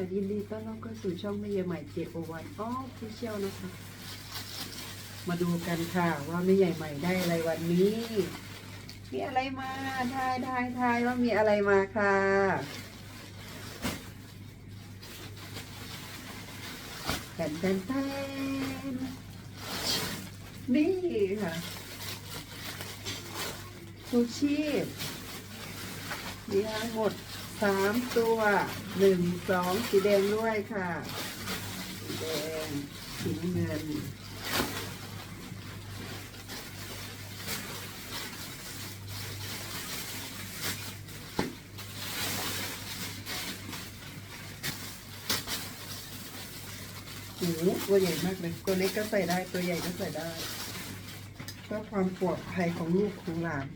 ค่ะยินดีต้อนรับเข้าสู่ช่องแม่ยายใหม่เจโอวันออฟฟิเชียลนะคะ มาดูกันค่ะว่าแม่ใหญ่ใหม่ได้อะไรวันนี้ มีอะไรมาทายทายทายว่ามีอะไรมาค่ะแทนแทนแทนนี่ค่ะชูชีพ มีทั้งหมดสามตัวหนึ่งสองสีแดงด้วยค่ะสีแดงสีเงินโอ้โหตัวใหญ่มากเลยตัวเล็กก็ใส่ได้ตัวใหญ่ก็ใส่ได้เพื่อความปลอดภัยของลูกของหลาน